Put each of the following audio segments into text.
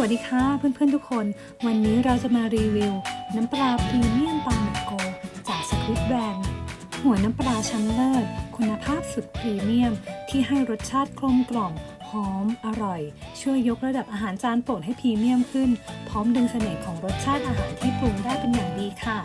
วัสดีค่ะเพื่อนๆทุกคน วันนี้เราจะมารีวิว น้ำปลาพรีเมียมปลาหมึกโก จากสควิตแบรนด์หัวน้ำปลาชั้นเลิศคุณภาพสุดพรีเมียม ที่ให้รสชาติกลมกล่อมหอม อร่อย ช่วยยกระดับอาหารจานโปรดให้พรีเมียมขึ้น พร้อมดึงเสน่ห์ของรสชาติอาหารที่ปรุงได้เป็นอย่างดีค่ะ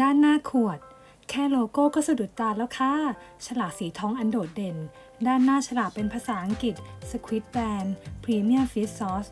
ด้านหน้าขวด ค่โลโก้ก็สะดุดตาแล้วค่ะ ฉลากสีทองอันโดดเด่น ด้านหน้าฉลากเป็นภาษาอังกฤษ Squid Brand Premium Fish Sauce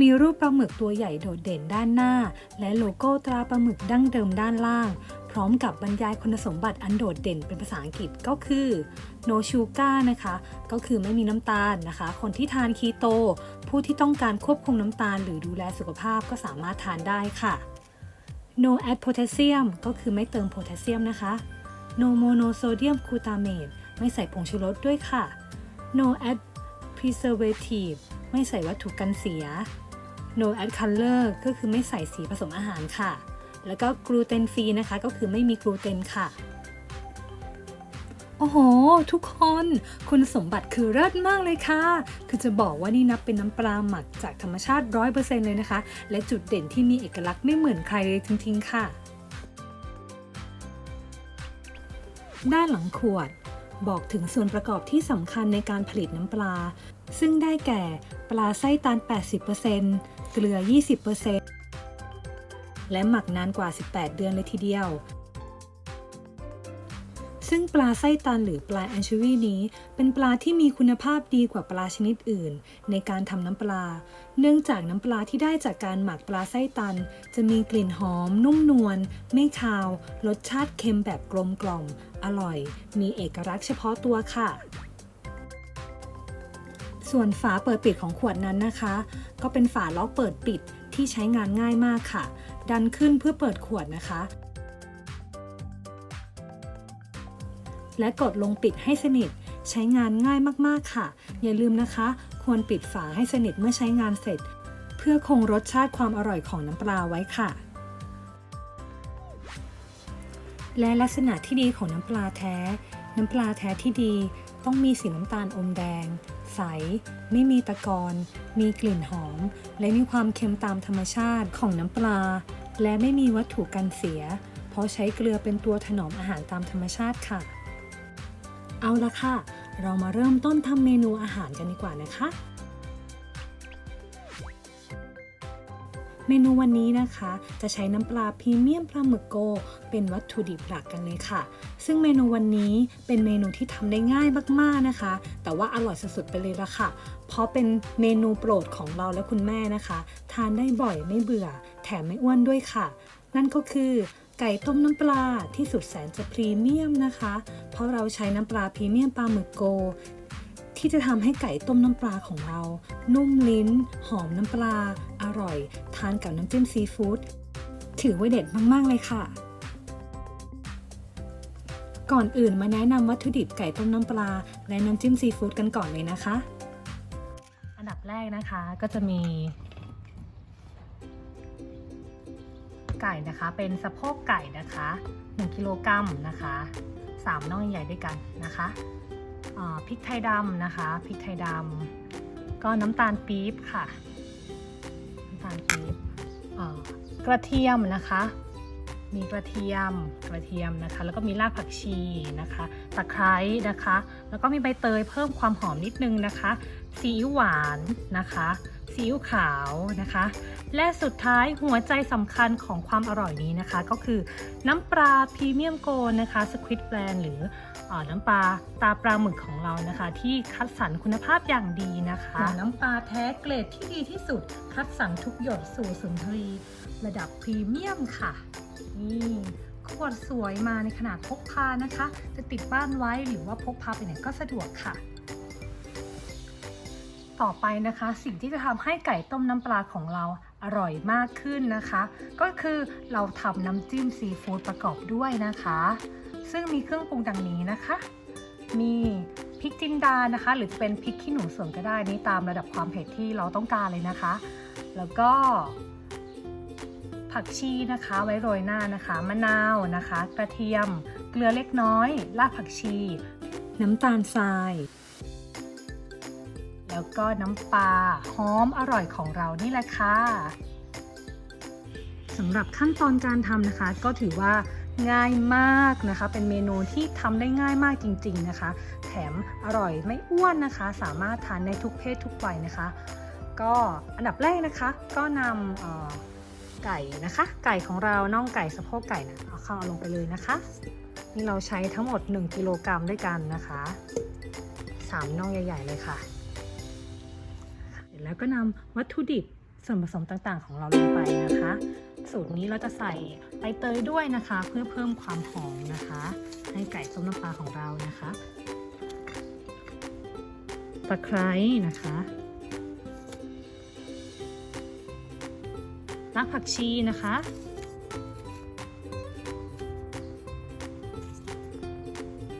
มีรูปปลาหมึกตัวใหญ่โดดเด่นด้านหน้า และโลโก้ตราปลาหมึกดั้งเดิมด้านล่าง พร้อมกับบรรยายคุณสมบัติอันโดดเด่นเป็นภาษาอังกฤษก็คือ no sugar นะคะ ก็คือไม่มีน้ำตาลนะคะ คนที่ทานคีโต ผู้ที่ต้องการควบคุมน้ำตาล หรือดูแลสุขภาพก็สามารถทานได้ค่ะ no add potassium ก็คือไม่เติมโพแทสเซียมนะคะ no monosodium glutamate ไม่ใส่ผงชูรสด้วยค่ะ no add preservative ไม่ใส่วัตถุกันเสีย no add color ก็คือไม่ใส่สีผสมอาหารค่ะ แล้วก็ gluten free นะคะ ก็คือไม่มีกลูเตนค่ะ โอ้โห ทุกคนคุณสมบัติคือเลิศมากเลยค่ะ คือจะบอกว่านี่นับเป็นน้ำปลาหมักจากธรรมชาติ 100%เลยนะคะ และจุดเด่นที่มีเอกลักษณ์ไม่เหมือนใครเลยจริงๆ ค่ะ ด้านหลังขวด บอกถึงส่วนประกอบที่สำคัญในการผลิตน้ำปลา ซึ่งได้แก่ปลาไส้ตาล 80%เกลือ 20%และหมักนานกว่า 18 เดือนเลยทีเดียว ซึ่งปลาไส้ตันหรือปลาแอนโชวีนี้ เป็นปลาที่มีคุณภาพดีกว่าปลาชนิดอื่น ในการทำน้ำปลา เนื่องจากน้ำปลาที่ได้จากการหมักปลาไส้ตัน จะมีกลิ่นหอม นุ่มนวลไม่คาว รสชาติเค็มแบบกลมกล่อม อร่อย มีเอกลักษณ์เฉพาะตัวค่ะส่วนฝาเปิดปิดของขวดนั้นนะคะ ก็เป็นฝาล็อกเปิดปิดที่ใช้งานง่ายมากค่ะ ดันขึ้นเพื่อเปิดขวดนะคะ และกดลงปิดให้สนิท ใช้งานง่ายมากๆค่ะ อย่าลืมนะคะ ควรปิดฝาให้สนิทเมื่อใช้งานเสร็จ เพื่อคงรสชาติความอร่อยของน้ำปลาไว้ค่ะ และลักษณะที่ดีของน้ำปลาแท้ น้ำปลาแท้ที่ดีต้องมีสีน้ำตาลอมแดง ใส ไม่มีตะกอนมีกลิ่นหอม และมีความเค็มตามธรรมชาติของน้ำปลา และไม่มีวัตถุกันเสีย เพราะใช้เกลือเป็นตัวถนอมอาหารตามธรรมชาติค่ะ เอาละค่ะ เรามาเริ่มต้นทำเมนูอาหารกันดีกว่านะคะ เมนูวันนี้นะคะ จะใช้น้ำปลาพรีเมียมปลาหมึกโก เป็นวัตถุดิบหลักกันเลยค่ะ ซึ่งเมนูวันนี้เป็นเมนูที่ทำได้ง่ายมากๆนะคะ แต่ว่าอร่อยสุดๆไปเลยละค่ะ เพราะเป็นเมนูโปรดของเราและคุณแม่นะคะ ทานได้บ่อยไม่เบื่อ แถมไม่อ้วนด้วยค่ะ นั่นก็คือ ไก่ต้มน้ำปลาที่สุดแสนจะพรีเมียมนะคะ เพราะเราใช้น้ำปลาพรีเมียมปลาหมึกโก ที่จะทำให้ไก่ต้มน้ำปลาของเรา นุ่มลิ้น หอมน้ำปลา อร่อย ทานกับน้ำจิ้มซีฟู้ดถือว่าเด็ดมาก ๆ เลยค่ะ ก่อนอื่นมาแนะนำวัตถุดิบไก่ต้มน้ำปลา และน้ำจิ้มซีฟู้ดกันก่อนเลยนะคะ อันดับแรกนะคะก็จะมี ไก่นะคะ เป็นสะโพกไก่นะคะ1กิโลกรัมนะคะ3น่องใหญ่ด้วยกันนะคะพริกไทยดำนะคะพริกไทยดำก็น้ำตาลปี๊บค่ะน้ำตาลปี๊บกระเทียมนะคะ มีกระเทียมกระเทียมนะคะ แล้วก็มีรากผักชีนะคะ ตะไคร้นะคะ แล้วก็มีใบเตยเพิ่มความหอมนิดนึงนะคะ ซีอิ๊วหวานนะคะซีอิ๊วขาวนะคะ และสุดท้ายหัวใจสำคัญของความอร่อยนี้นะคะ ก็คือน้ำปลาพรีเมียมโกนะคะสควิตแบรนด์หรือเออน้ำปลาตาปลาหมึกของเรานะคะ ที่คัดสรรคุณภาพอย่างดีนะคะ น้ำปลาแท้เกรดที่ดีที่สุด คัดสรรทุกหยดสู่สุนทรีระดับพรีเมียมค่ะนี่ขวดสวยมาในขนาดพกพานะคะ จะติดบ้านไว้หรือว่าพกพาไปไหนก็สะดวกค่ะ ต่อไปนะคะ สิ่งที่จะทำให้ไก่ต้มน้ำปลาของเราอร่อยมากขึ้นนะคะ ก็คือเราทำน้ำจิ้มซีฟู้ดประกอบด้วยนะคะ ซึ่งมีเครื่องปรุงดังนี้นะคะ มีพริกจินดานะคะ หรือจะเป็นพริกขี้หนูสวนก็ได้นี่ตามระดับความเผ็ดที่เราต้องการเลยนะคะ แล้วก็ ผักชีนะคะไว้โรยหน้านะคะมะนาวนะคะ กระเทียม เกลือเล็กน้อยรากผักชี น้ำตาลทราย แล้วก็น้ำปลาหอมอร่อยของเรานี่แหละค่ะสำหรับขั้นตอนการทำนะคะ ก็ถือว่าง่ายมากนะคะ เป็นเมนูที่ทำได้ง่ายมากจริง ๆนะคะ แถมอร่อยไม่อ้วนนะคะ สามารถทานในทุกเพศทุกวัยนะคะ ก็อันดับแรกนะคะ ก็นำไก่นะคะ ไก่ของเราน่องไก่สะโพกไก่นะเอาเข้าเอาลงไปเลยนะคะ นี่เราใช้ทั้งหมด 1 กิโลกรัมด้วยกันนะคะสามน่องใหญ่ ๆ เลยค่ะ แล้วก็นำวัตถุดิบส่วนผสมต่างๆ ของเราลงไปนะคะ สูตรนี้เราจะใส่ใบเตยด้วยนะคะ เพื่อเพิ่มความหอมนะคะ ให้ไก่ต้มน้ำปลาของเรานะคะตะไคร้นะคะรากผักชีนะคะ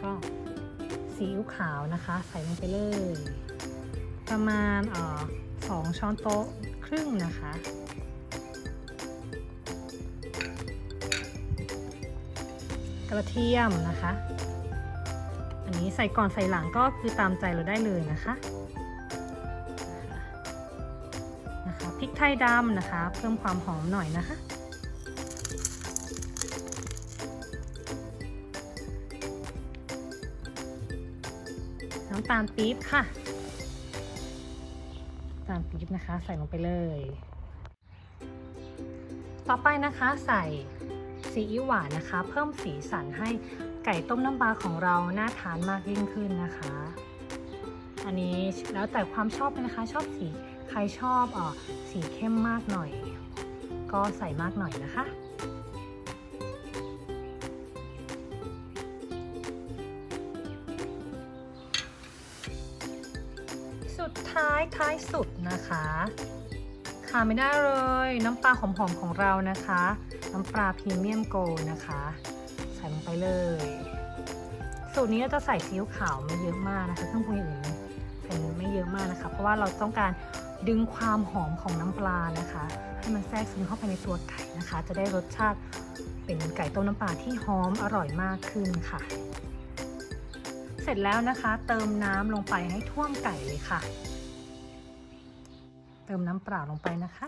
ก็ซีอิ๊วขาวนะคะ ใส่ลงไปเลย ประมาณเอ่อ สองช้อนโต๊ะครึ่งนะคะ กระเทียมนะคะ อันนี้ใส่ก่อนใส่หลังก็คือตามใจเราได้เลยนะคะนะคะพริกไทยดำนะคะ เพิ่มความหอมหน่อยนะคะน้ำตาลปี๊บค่ะาลปี๊บนะคะ ใส่ลงไปเลย ต่อไปนะคะใส่ซีอิ๊วหวานนะคะ เพิ่มสีสันให้ไก่ต้มน้ำปลาของเราน่าทานมากยิ่งขึ้นนะคะ อันนี้แล้วแต่ความชอบเลยนะคะ ชอบสีใครชอบเออสีเข้มมากหน่อย ก็ใส่มากหน่อยนะคะ ท้ายท้ายสุดนะคะขาดไม่ได้เลยน้ำปลาหอมๆของเรานะคะ น้ำปลาพรีเมียมโกลนะคะ ใส่ลงไปเลย สูตรนี้เราจะใส่ซีอิ๊วขาวไม่เยอะมากนะคะเครื่องปรุงอื่นเป็นไม่เยอะมากนะคะ เพราะว่าเราต้องการดึงความหอมของน้ำปลานะคะ ให้มันแทรกซึมเข้าไปในตัวไก่นะคะ จะได้รสชาติเป็นไก่ต้มน้ำปลาที่หอมอร่อยมากขึ้นค่ะ เสร็จแล้วนะคะ เติมน้ำลงไปให้ท่วมไก่เลยค่ะ เติมน้ำเปล่าลงไปนะคะ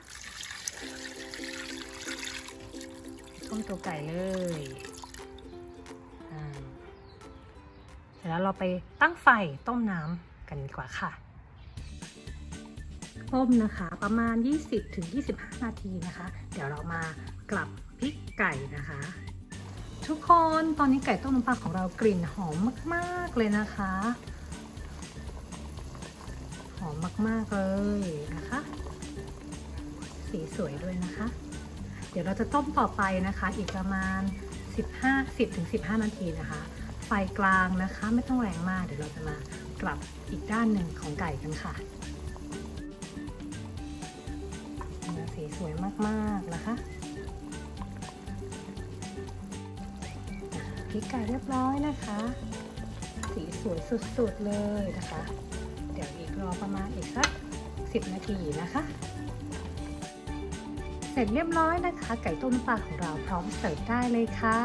ท่วมตัวไก่เลยเสร็จแล้วเราไปตั้งไฟต้มน้ำกันดีกว่าค่ะ ต้มนะคะประมาณ 20-25 นาทีนะคะ เดี๋ยวเรามากลับพริกไก่นะคะ ทุกคนตอนนี้ไก่ต้มน้ำปลาของเรากลิ่นหอมมาก ๆ เลยนะคะ หอมมาก ๆ เลยนะคะ สีสวยด้วยนะคะ เดี๋ยวเราจะต้มต่อไปนะคะ อีกประมาณ 15 10ถึง15 นาทีนะคะ ไฟกลางนะคะไม่ต้องแรงมาก เดี๋ยวเราจะมากลับอีกด้านหนึ่งของไก่กันค่ะ สีสวยมาก ๆ นะคะพริกไก่เรียบร้อยนะคะ สีสวยสุด ๆ เลยนะคะ ดี๋ยวอีกรอประมาณอีกสัก10 นาทีนะคะ เสร็จเรียบร้อยนะคะ ไก่ต้มน้ำปลาของเราพร้อมเสิร์ฟได้เลยค่ะ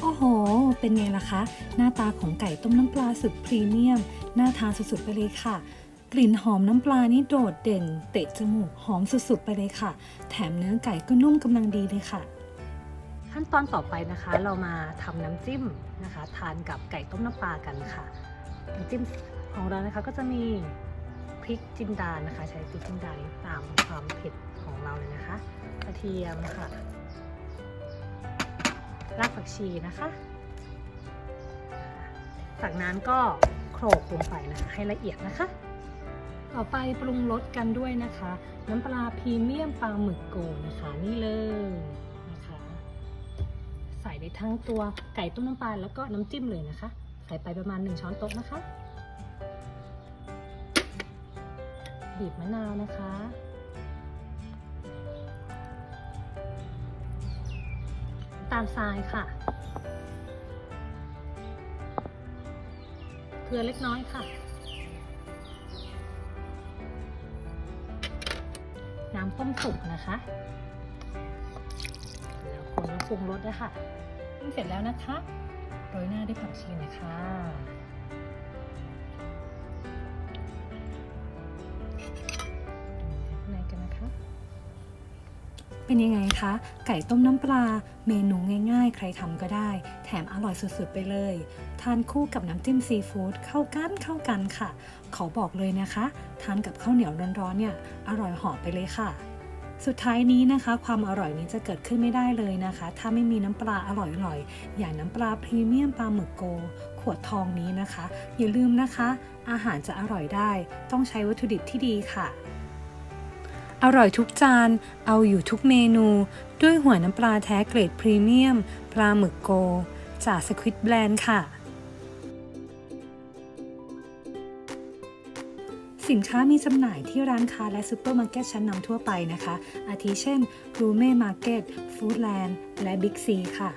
โอ้โห เป็นไงล่ะคะ หน้าตาของไก่ต้มน้ำปลาสุดพรีเมียม น่าทานสุดๆไปเลยค่ะ กลิ่นหอมน้ำปลานี่โดดเด่น เตะจมูกหอมสุดๆไปเลยค่ะ แถมเนื้อไก่ก็นุ่มกำลังดีเลยค่ะ ขั้นตอนต่อไปนะคะ เรามาทำน้ำจิ้มนะคะ ทานกับไก่ต้มน้ำปลากันค่ะน้ำจิ้มของเรานะคะก็จะมีพริกจินดานะคะ ใช้พริกจินดาตามความเผ็ดของเราเลยนะคะกระเทียมค่ะรากผักชีนะคะ จากนั้นก็โขลกลงไปนะคะให้ละเอียดนะคะ ต่อไปปรุงรสกันด้วยนะคะ น้ำปลาพรีเมียมปลาหมึกโกนะคะ นี่เลย ใส่ได้ทั้งตัวไก่ต้มน้ำปลาแล้วก็น้ำจิ้มเลยนะคะ ใส่ไปประมาณ 1 ช้อนโต๊ะนะคะ บีบมะนาวนะคะ ตาลทรายค่ะ เกลือเล็กน้อยค่ะ น้ำต้มสุกนะคะแล้วคนแล้วปรุงรสด้วยค่ะ เสร็จแล้วนะคะโรยหน้าด้วยผักชีหนะคะข้างในกันนะคะ เป็นยังไงคะ ไก่ต้มน้ำปลา เมนูง่ายๆ ใครทำก็ได้ แถมอร่อยสุดๆไปเลย ทานคู่กับน้ำจิ้มซีฟู้ดเข้ากันเข้ากันค่ะ ขอบอกเลยนะคะ ทานกับข้าวเหนียวร้อนๆเนี่ย อร่อยหอมไปเลยค่ะ สุดท้ายนี้นะคะ ความอร่อยนี้จะเกิดขึ้นไม่ได้เลยนะคะ ถ้าไม่มีน้ำปลาอร่อยๆอย่างน้ำปลาพรีเมียมปลาหมึกโก ขวดทองนี้นะคะ อย่าลืมนะคะ อาหารจะอร่อยได้ ต้องใช้วัตถุดิบที่ดีค่ะ อร่อยทุกจาน เอาอยู่ทุกเมนู ด้วยหัวน้ำปลาแท้เกรดพรีเมียมปลาหมึกโก จากสควิตแบรนด์ค่ะ สินค้ามีจำหน่ายที่ร้านค้าและซูเปอร์มาร์เก็ตชั้นนำทั่วไปนะคะ อาทิเช่น g o u r m e t Market Foodland และ Big C ค่ะ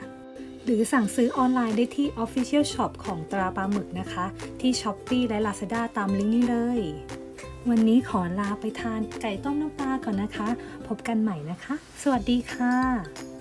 หรือสั่งซื้อออนไลน์ได้ที่ Official Shop ของตราปลาหมึกนะคะ ที่ Shopee และ Lazada ตามลิงก์นี้เลย วันนี้ขอลาไปทานไก่ต้มน้ำปลาก่อนนะคะ พบกันใหม่นะคะ สวัสดีค่ะ